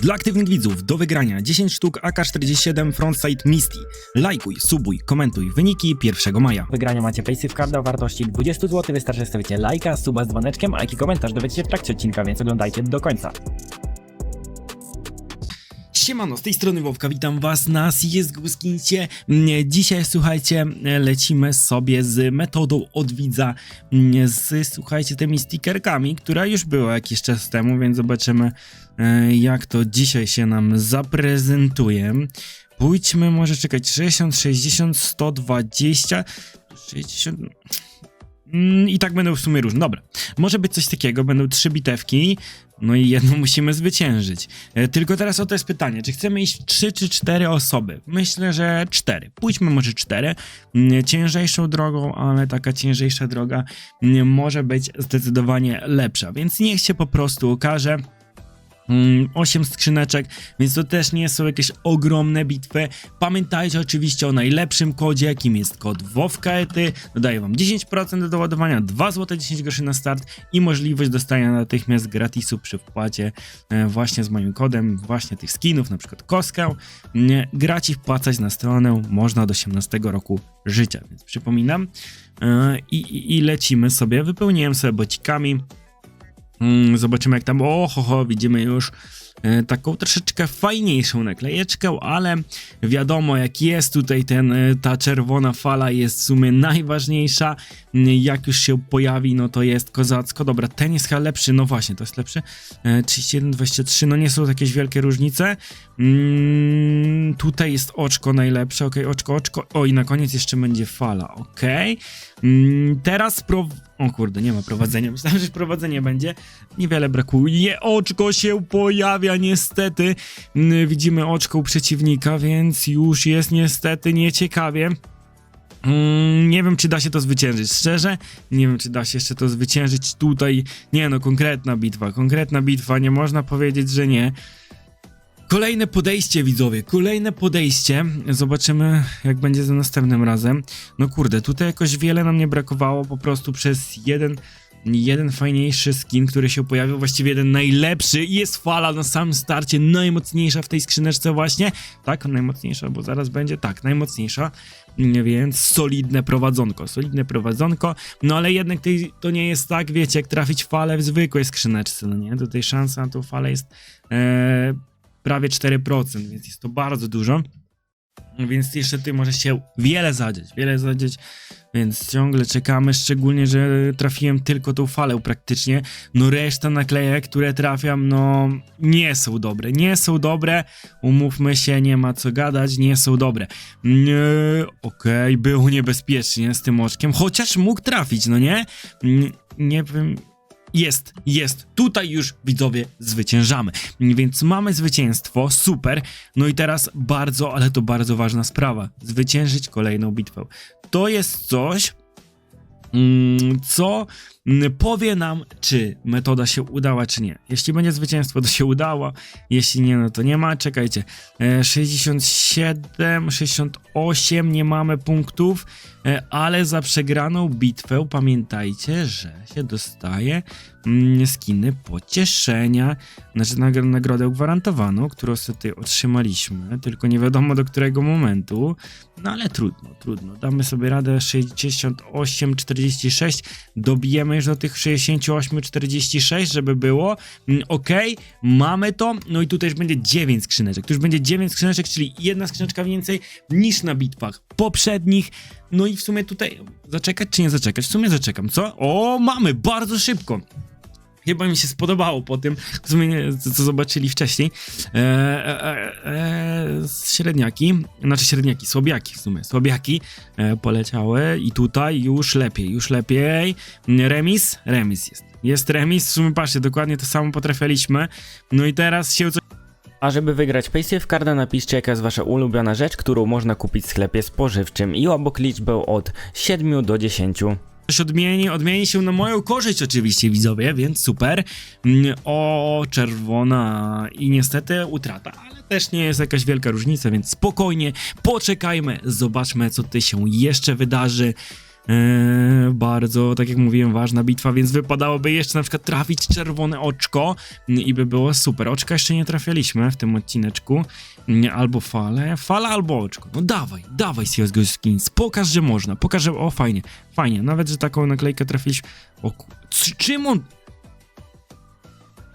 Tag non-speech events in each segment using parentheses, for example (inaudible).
Dla aktywnych widzów do wygrania 10 sztuk AK-47 Frontsight Misty. Lajkuj, subuj, komentuj wyniki 1 maja. Wygrania macie Paysafe Carda o wartości 20 zł. Wystarczy, że stawicie lajka, suba z dzwoneczkiem, a jaki komentarz dowiecie się w trakcie odcinka, więc oglądajcie do końca. Siemano, z tej strony Wowka, witam was na CSGO. Mm, Dzisiaj, słuchajcie, lecimy sobie z metodą od widza, mm, z, słuchajcie, tymi stickerkami, która już była jakiś czas temu, więc zobaczymy, e, jak to dzisiaj się nam zaprezentuje. Pójdźmy, może czekać, 60, 60, 120, 60... Mm, I tak będą w sumie różne. Dobra, może być coś takiego, będą trzy bitewki, no i jedną (laughs) musimy zwyciężyć. E, Tylko teraz o to jest pytanie, czy chcemy iść trzy czy cztery osoby? Myślę, że cztery. Pójdźmy może cztery. Mm, Ciężejszą drogą, ale taka ciężejsza droga mm, może być zdecydowanie lepsza, więc niech się po prostu okaże. 8 skrzyneczek, więc to też nie są jakieś ogromne bitwy. Pamiętajcie oczywiście o najlepszym kodzie, jakim jest kod WOWKETY. Dodaję wam 10% do doładowania, 2 zł 10 groszy na start i możliwość dostania natychmiast gratisu przy wpłacie e, właśnie z moim kodem, właśnie tych skinów, na przykład koskę. Nie, Grać i wpłacać na stronę można do 18 roku życia, więc przypominam. E, I, i, i lecimy sobie, wypełniłem sobie bocikami. Mm, zobaczymy jak tam, o ho, widzimy już e, taką troszeczkę fajniejszą naklejeczkę, ale wiadomo jak jest tutaj ten, e, ta czerwona fala jest w sumie najważniejsza, Mm, jak już się pojawi, no to jest kozacko, dobra, ten jest chyba lepszy, no właśnie, to jest lepszy, e, 31, 23, no nie są jakieś wielkie różnice, mm, tutaj jest oczko najlepsze, ok, oczko, oczko, o i na koniec jeszcze będzie fala, ok, mm, teraz pro... O kurde, nie ma prowadzenia. Myślałem, że prowadzenie będzie. Niewiele brakuje. Oczko się pojawia, niestety. Mm, Widzimy oczko u przeciwnika, więc już jest niestety nieciekawie. Mm, nie wiem, czy da się to zwyciężyć. Szczerze, nie wiem, czy da się jeszcze to zwyciężyć tutaj. Nie no, konkretna bitwa, konkretna bitwa. Nie można powiedzieć, że nie. Kolejne podejście, widzowie, kolejne podejście. Zobaczymy, jak będzie za następnym razem. No kurde, tutaj jakoś wiele nam nie brakowało, po prostu przez jeden, jeden fajniejszy skin, który się pojawił, właściwie jeden najlepszy i jest fala na samym starcie, najmocniejsza w tej skrzyneczce właśnie. Tak, najmocniejsza, bo zaraz będzie, tak, najmocniejsza, więc solidne prowadzonko, solidne prowadzonko, no ale jednak to nie jest tak, wiecie, jak trafić falę w zwykłej skrzyneczce, no nie? Tutaj szansa na tą falę jest e, prawie 4%, więc jest to bardzo dużo. Więc jeszcze ty może się wiele zadzieć, wiele zadzieć, więc ciągle czekamy, szczególnie, że trafiłem tylko tą falę praktycznie. No reszta naklejek, które trafiam, no nie są dobre, nie są dobre, umówmy się, nie ma co gadać, nie są dobre. Nie, okej, było niebezpiecznie z tym oczkiem, chociaż mógł trafić, no nie? Nie, nie wiem, jest, jest. Tutaj już widzowie zwyciężamy. Więc mamy zwycięstwo, super. No i teraz bardzo, ale to bardzo ważna sprawa. Zwyciężyć kolejną bitwę. To jest coś, mm, co powie nam, czy metoda się udała, czy nie. Jeśli będzie zwycięstwo, to się udało. Jeśli nie, no to nie ma. Czekajcie. E, 67, 68 nie mamy punktów, e, ale za przegraną bitwę pamiętajcie, że się dostaje mm, skiny pocieszenia, znaczy nag- nagrodę gwarantowaną, którą sobie otrzymaliśmy, tylko nie wiadomo do którego momentu, no ale trudno, trudno. Damy sobie radę 68, 46, dobijemy już do tych 68, 46, żeby było. Mm, Ok, mamy to, no i tutaj już będzie 9 skrzyneczek, tu już będzie 9 skrzyneczek, czyli jedna skrzyneczka więcej niż na bitwach poprzednich. No i w sumie tutaj zaczekać czy nie zaczekać? W sumie zaczekam, co? O, mamy, bardzo szybko. Chyba mi się spodobało po tym, w co, zobaczyli wcześniej. E, e, e, e, średniaki, znaczy średniaki, słabiaki w sumie, słabiaki e, poleciały i tutaj już lepiej, już lepiej. Remis? Remis jest. Jest remis, w sumie patrzcie, dokładnie to samo potrafiliśmy. No i teraz się coś A żeby wygrać Paysafe Carda napiszcie jaka jest wasza ulubiona rzecz, którą można kupić w sklepie spożywczym i obok liczbę od 7 do 10. coś odmieni, odmieni się na moją korzyść oczywiście widzowie, więc super. Mm, O, czerwona i niestety utrata, ale też nie jest jakaś wielka różnica, więc spokojnie, poczekajmy, zobaczmy co tutaj się jeszcze wydarzy. Eee, bardzo, tak jak mówiłem, ważna bitwa, więc wypadałoby jeszcze na przykład trafić czerwone oczko mm, i by było super. Oczka jeszcze nie trafialiśmy w tym odcineczku. Mm, Albo falę, fala albo oczko. No dawaj, dawaj CSGO Skins, pokaż, że można, pokaż, że... O, fajnie, fajnie, nawet, że taką naklejkę trafiliśmy. O, czym on...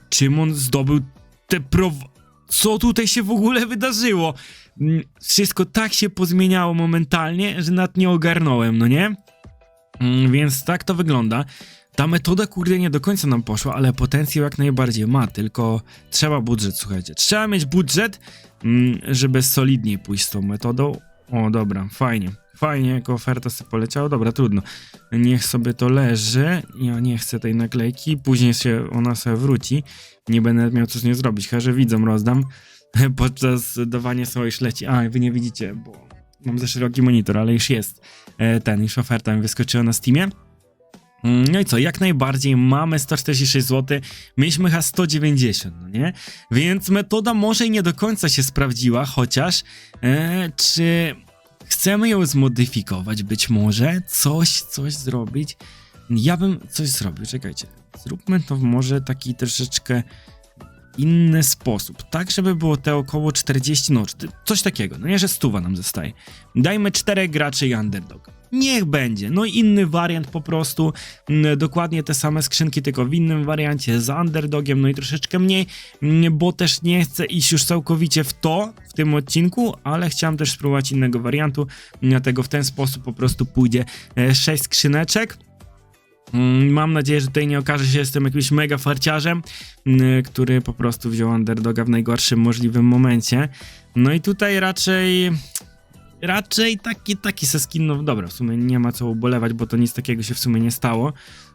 Czym on zdobył te prow... Co tutaj się w ogóle wydarzyło? Mm, Wszystko tak się pozmieniało momentalnie, że nawet nie ogarnąłem, no nie? Mm, Więc tak to wygląda. Ta metoda, kurde, nie do końca nam poszła, ale potencjał jak najbardziej ma, tylko trzeba budżet, słuchajcie. Trzeba mieć budżet, mm, żeby solidniej pójść z tą metodą. O, dobra, fajnie. Fajnie, jako oferta sobie poleciała. Dobra, trudno. Niech sobie to leży. Ja nie chcę tej naklejki. Później się ona sobie wróci. Nie będę miał co z nią zrobić. Chyba, że widzom rozdam (laughs) podczas dawania swoich śleci. A, wy nie widzicie, bo mam za szeroki monitor, ale już jest e, ten, już oferta mi wyskoczyła na Steamie. Mm, No i co, jak najbardziej mamy 146 zł, mieliśmy chyba 190, no nie? Więc metoda może i nie do końca się sprawdziła, chociaż e, czy chcemy ją zmodyfikować być może, coś, coś zrobić? Ja bym coś zrobił, czekajcie, zróbmy to może taki troszeczkę inny sposób, tak żeby było te około 40, no coś takiego, no nie, że stuwa nam zostaje. Dajmy czterech graczy i underdog. Niech będzie, no inny wariant po prostu, mm, dokładnie te same skrzynki, tylko w innym wariancie z underdogiem, no i troszeczkę mniej, mm, bo też nie chcę iść już całkowicie w to w tym odcinku, ale chciałem też spróbować innego wariantu, dlatego w ten sposób po prostu pójdzie 6 skrzyneczek. Mm, Mam nadzieję, że tutaj nie okaże się, że jestem jakimś mega farciarzem, mm, który po prostu wziął underdoga w najgorszym możliwym momencie. No i tutaj raczej. Raczej taki, taki se skin, no dobra, w sumie nie ma co ubolewać, bo to nic takiego się w sumie nie stało.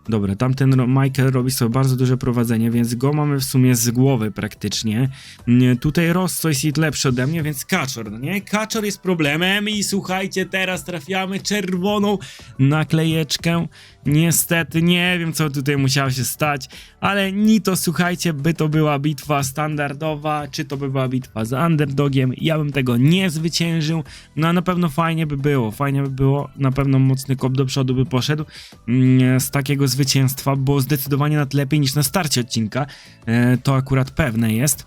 Dobra, tamten Michael robi sobie bardzo duże prowadzenie, więc go mamy w sumie z głowy praktycznie. Nie, Tutaj Rosso jest lepszy ode mnie, więc Kaczor, no nie? Kaczor jest problemem i słuchajcie, teraz trafiamy czerwoną naklejeczkę. Niestety nie wiem, co tutaj musiało się stać, ale ni to słuchajcie, by to była bitwa standardowa, czy to by była bitwa z underdogiem, ja bym tego nie zwyciężył, no a na pewno fajnie by było, fajnie by było, na pewno mocny kop do przodu by poszedł mm, z takiego zwycięstwa, bo zdecydowanie nawet lepiej niż na starcie odcinka, e, to akurat pewne jest.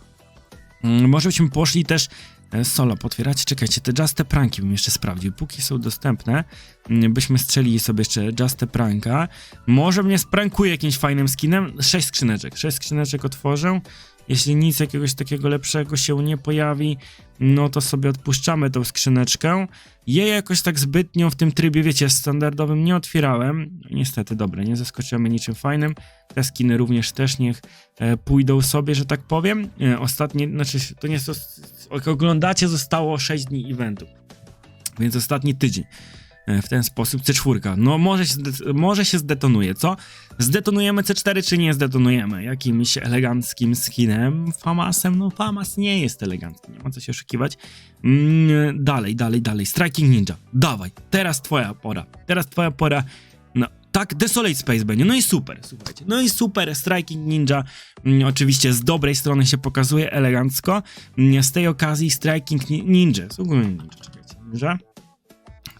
Mm, Może byśmy poszli też e, solo potwierać. Czekajcie, te Juste Pranki bym jeszcze sprawdził. Póki są dostępne, mm, byśmy strzelili sobie jeszcze Juste Pranka. Może mnie sprankuje jakimś fajnym skinem. Sześć skrzyneczek. Sześć skrzyneczek otworzę. Jeśli nic jakiegoś takiego lepszego się nie pojawi, no to sobie odpuszczamy tą skrzyneczkę. Jej jakoś tak zbytnio w tym trybie, wiecie, standardowym nie otwierałem. Niestety, dobre, nie zaskoczymy niczym fajnym. Te skiny również też niech e, pójdą sobie, że tak powiem. E, ostatnie, znaczy to nie jest, jak oglądacie, zostało 6 dni eventu. Więc ostatni tydzień. E, w ten sposób C4. No może się, może się zdetonuje, co? Zdetonujemy C4 czy nie zdetonujemy? Jakimś eleganckim skinem? Famasem? No Famas nie jest elegancki, nie ma co się oszukiwać. Mm, dalej, dalej, dalej. Striking Ninja. Dawaj, teraz twoja pora. Teraz twoja pora. No, tak, Desolate Space będzie. No i super, słuchajcie. No i super, Striking Ninja. Mm, oczywiście z dobrej strony się pokazuje elegancko. Mm, z tej okazji Striking Ni- Ninja. Z Ninja. Ninja.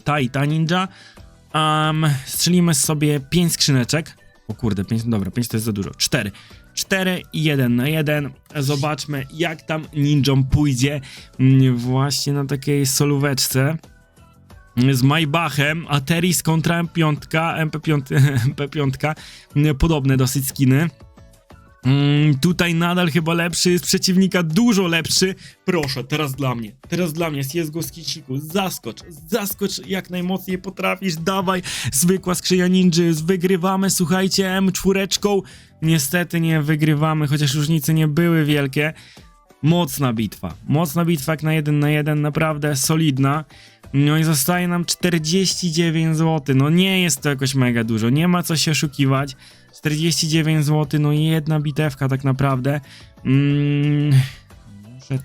Ta i ta Ninja. Um, strzelimy sobie 5 skrzyneczek. O kurde, 5, dobra, 5 to jest za dużo. 4. 4 i 1 na 1. Zobaczmy, jak tam ninjom pójdzie mm, właśnie na takiej solóweczce z Maybachem, Ateris kontra M5, MP5, MP5, mm, podobne dosyć skiny. Mm, tutaj nadal chyba lepszy, z przeciwnika dużo lepszy. Proszę, teraz dla mnie, teraz dla mnie, jest go skiciku, zaskocz, zaskocz jak najmocniej potrafisz, dawaj, zwykła skrzynia ninja, wygrywamy, słuchajcie, M4, niestety nie wygrywamy, chociaż różnice nie były wielkie. Mocna bitwa, mocna bitwa jak na jeden na jeden, naprawdę solidna. No i zostaje nam 49 zł. No nie jest to jakoś mega dużo, nie ma co się oszukiwać. 49 zł, no i jedna bitewka tak naprawdę. Mm,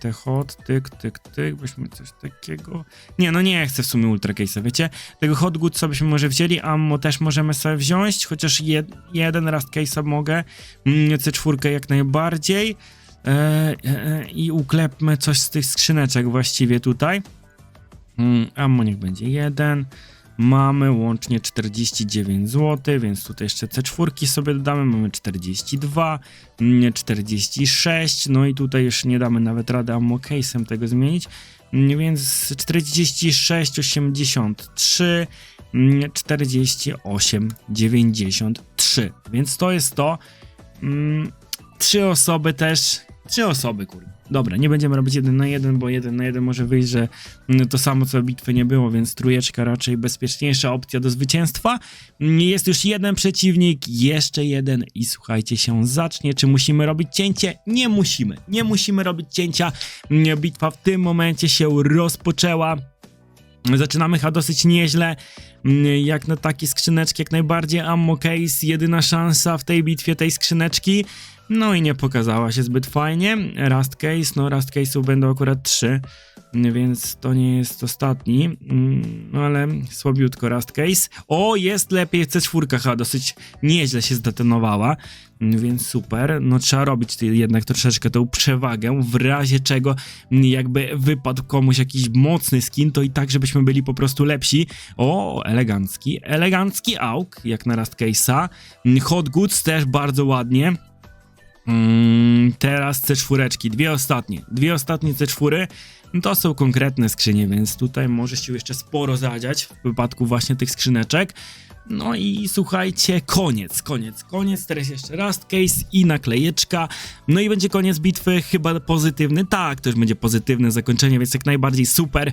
te hot, tyk, tyk, tyk, byśmy coś takiego... Nie, no nie chcę w sumie ultra case'a, wiecie? Tego hot good sobie byśmy może wzięli, ammo też możemy sobie wziąć, chociaż jed, jeden raz case'a mogę. Mm, C4 jak najbardziej. E, e, e, I uklepmy coś z tych skrzyneczek właściwie tutaj. Mm, niech będzie jeden. Mamy łącznie 49 zł, więc tutaj jeszcze C4 sobie dodamy. Mamy 42, mm, 46, no i tutaj już nie damy nawet rady ammo case'em tego zmienić. Mm, Więc 46, 83, mm, 48, 93. Więc to jest to. Mm, Trzy osoby też. Trzy osoby, kurde. Dobra, nie będziemy robić jeden na jeden, bo jeden na jeden może wyjść, że mm, to samo co bitwy nie było, więc trójeczka raczej bezpieczniejsza opcja do zwycięstwa. Mm, Jest już jeden przeciwnik, jeszcze jeden i słuchajcie się zacznie. Czy musimy robić cięcie? Nie musimy. Nie musimy robić cięcia. Mm, Bitwa w tym momencie się rozpoczęła. Zaczynamy chyba dosyć nieźle. Jak na takie skrzyneczki, jak najbardziej ammo case, jedyna szansa w tej bitwie tej skrzyneczki. No i nie pokazała się zbyt fajnie. Rust case, no rust case'ów będą akurat trzy, więc to nie jest ostatni, Mm, no ale słabiutko rust case. O, jest lepiej, C4 chyba dosyć nieźle się zdetonowała, więc super. No trzeba robić jednak troszeczkę tą przewagę, w razie czego jakby wypadł komuś jakiś mocny skin, to i tak, żebyśmy byli po prostu lepsi. O, elegancki, elegancki auk, jak na rust case'a. Hot goods też bardzo ładnie. Mm, teraz C4, dwie ostatnie. Dwie ostatnie C4 no to są konkretne skrzynie, więc tutaj może się jeszcze sporo zadziać w wypadku właśnie tych skrzyneczek. No i słuchajcie, koniec, koniec, koniec. Teraz jeszcze Rust Case i naklejeczka. No i będzie koniec bitwy, chyba pozytywny. Tak, już będzie pozytywne zakończenie, więc jak najbardziej super.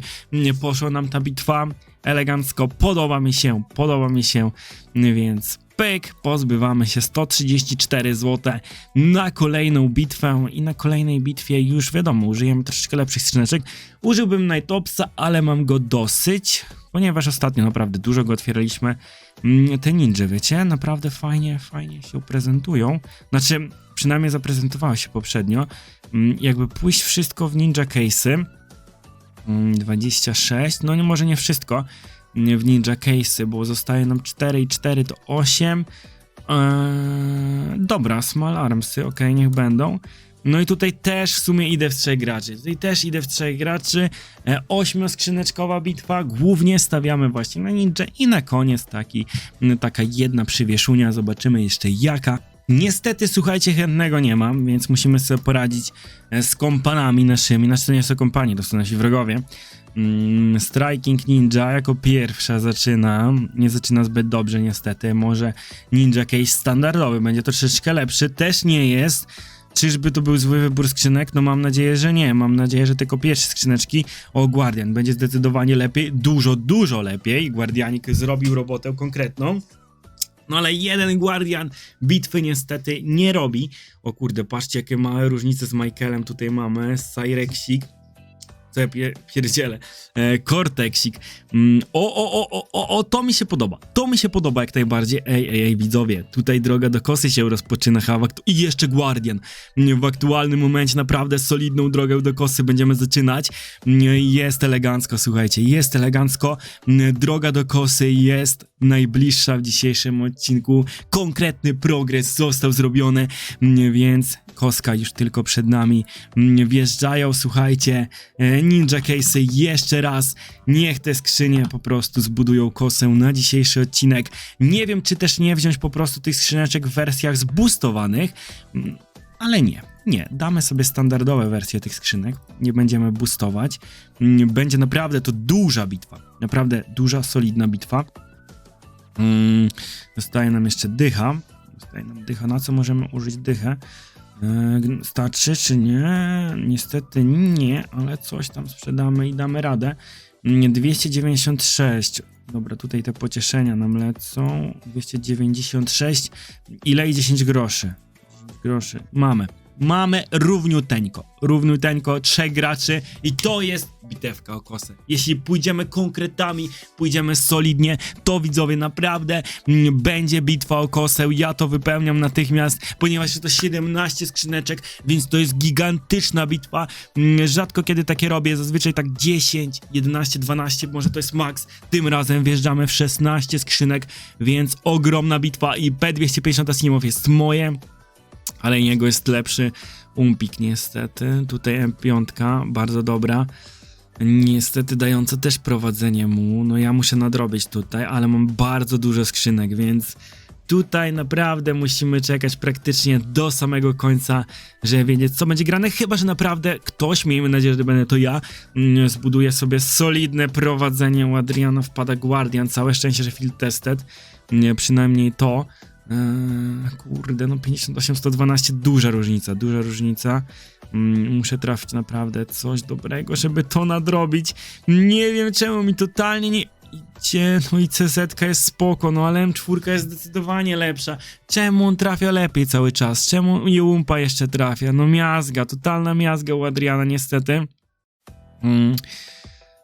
Poszła nam ta bitwa elegancko. Podoba mi się, podoba mi się, więc pyk, pozbywamy się 134 zł na kolejną bitwę i na kolejnej bitwie już wiadomo, użyjemy troszeczkę lepszych skrzyneczek. Użyłbym Nightopsa, ale mam go dosyć, ponieważ ostatnio naprawdę dużo go otwieraliśmy. Mm, Te ninja, wiecie, naprawdę fajnie, fajnie się prezentują. Znaczy, przynajmniej zaprezentowały się poprzednio. Mm, Jakby pójść wszystko w ninja case'y, Mm, 26, no nie może nie wszystko mm, w Ninja Case'y, bo zostaje nam 4 i 4 to 8. Eee, dobra, Small Armsy, ok, niech będą. No i tutaj też w sumie idę w trzech graczy. Tutaj też idę w trzech graczy. E, ośmioskrzyneczkowa bitwa. Głównie stawiamy właśnie na ninja i na koniec taki, taka jedna przywieszunia. Zobaczymy jeszcze jaka. Niestety, słuchajcie, chętnego nie mam, więc musimy sobie poradzić e, z kompanami naszymi. Znaczy to nie są kompanie, to są nasi wrogowie. Mm, Striking Ninja jako pierwsza zaczyna. Nie zaczyna zbyt dobrze, niestety. Może Ninja Case standardowy będzie troszeczkę lepszy. Też nie jest. Czyżby to był zły wybór skrzynek? No mam nadzieję, że nie. Mam nadzieję, że tylko pierwsze skrzyneczki. O, Guardian będzie zdecydowanie lepiej. Dużo, dużo lepiej. Guardianik zrobił robotę konkretną. No ale jeden Guardian bitwy niestety nie robi. O kurde, patrzcie jakie małe różnice z Michaelem tutaj mamy. Cyrexik. Co ja pie pierdzielę. E, Cortexik. Mm, o, o, o, o, o, to mi się podoba. To mi się podoba jak najbardziej. Ej, ej, ej, widzowie. Tutaj droga do kosy się rozpoczyna. chyba I jeszcze Guardian. Mm, W aktualnym momencie naprawdę solidną drogę do kosy będziemy zaczynać. Mm, Jest elegancko, słuchajcie. Jest elegancko. Mm, Droga do kosy jest najbliższa w dzisiejszym odcinku. Konkretny progres został zrobiony, więc koska już tylko przed nami. Wjeżdżają, słuchajcie, e, Ninja Case'y jeszcze raz. Niech te skrzynie po prostu zbudują kosę na dzisiejszy odcinek. Nie wiem, czy też nie wziąć po prostu tych skrzyneczek w wersjach zboostowanych, mm, ale nie. Nie, damy sobie standardowe wersje tych skrzynek, nie będziemy boostować. Mm, Będzie naprawdę to duża bitwa, naprawdę duża, solidna bitwa. Mm, Zostaje nam jeszcze dycha. Zostaje nam dycha. Na co możemy użyć dychę? E, Starczy czy nie? Niestety nie, ale coś tam sprzedamy i damy radę. Mm, 296. Dobra, tutaj te pocieszenia nam lecą. 296. Ile i 10 groszy? 10 groszy. Mamy. Mamy równiuteńko. Równiuteńko, trzech graczy i to jest bitewka o kosę. Jeśli pójdziemy konkretami, pójdziemy solidnie, to widzowie naprawdę mm, będzie bitwa o kosę. Ja to wypełniam natychmiast, ponieważ jest to 17 skrzyneczek, więc to jest gigantyczna bitwa. Mm, Rzadko kiedy takie robię, zazwyczaj tak 10, 11, 12, może to jest max. Tym razem wjeżdżamy w 16 skrzynek, więc ogromna bitwa i P250 Asimov jest moje ale jego jest lepszy Umpik niestety. Tutaj M5, bardzo dobra. niestety dające też prowadzenie mu. No ja muszę nadrobić tutaj, ale mam bardzo dużo skrzynek, więc tutaj naprawdę musimy czekać praktycznie do samego końca, żeby wiedzieć co będzie grane, chyba że naprawdę ktoś, miejmy nadzieję, że będę to ja, mm, zbuduje sobie solidne prowadzenie u Adriana wpada Guardian, całe szczęście, że field tested, nie, przynajmniej to. Eee, kurde, no 58, 112, duża różnica, duża różnica. Mm, muszę trafić naprawdę coś dobrego, żeby to nadrobić. Nie wiem czemu mi totalnie nie idzie. No i CZ jest spoko, no ale M4 jest zdecydowanie lepsza. Czemu on trafia lepiej cały czas? Czemu Jumpa jeszcze trafia? No miazga, totalna miazga u Adriana niestety. Mm.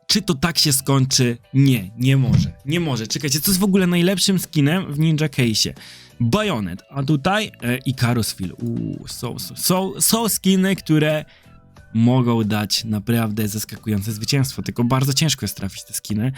Czy to tak się skończy? Nie, nie może. Nie może. Czekajcie, co jest w ogóle najlepszym skinem w Ninja Case'ie? Bayonet, a tutaj e, Icarus Phil. Uuu, są, są, są, skiny, które mogą dać naprawdę zaskakujące zwycięstwo, tylko bardzo ciężko jest trafić te skiny,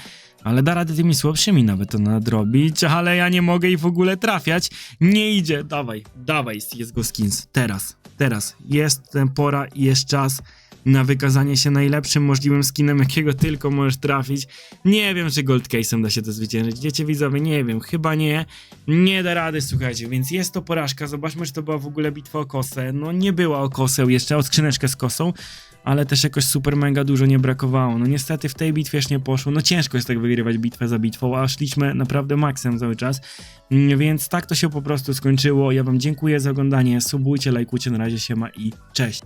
ale da radę tymi słabszymi nawet to nadrobić, ale ja nie mogę ich w ogóle trafiać, nie idzie, dawaj, dawaj CSGO Skins, teraz, teraz, jest ten pora i jest czas na wykazanie się najlepszym możliwym skinem, jakiego tylko możesz trafić. Nie wiem, czy Gold Case'em da się to zwyciężyć. Wiecie widzowie, nie wiem, chyba nie. Nie da rady, słuchajcie, więc jest to porażka. Zobaczmy, czy to była w ogóle bitwa o kosę. No nie była o kosę jeszcze, o skrzyneczkę z kosą, ale też jakoś super mega dużo nie brakowało. No niestety w tej bitwie już nie poszło. No ciężko jest tak wygrywać bitwę za bitwą, a szliśmy naprawdę maksem cały czas. Więc tak to się po prostu skończyło. Ja wam dziękuję za oglądanie. Subujcie, lajkujcie, na razie się ma i cześć.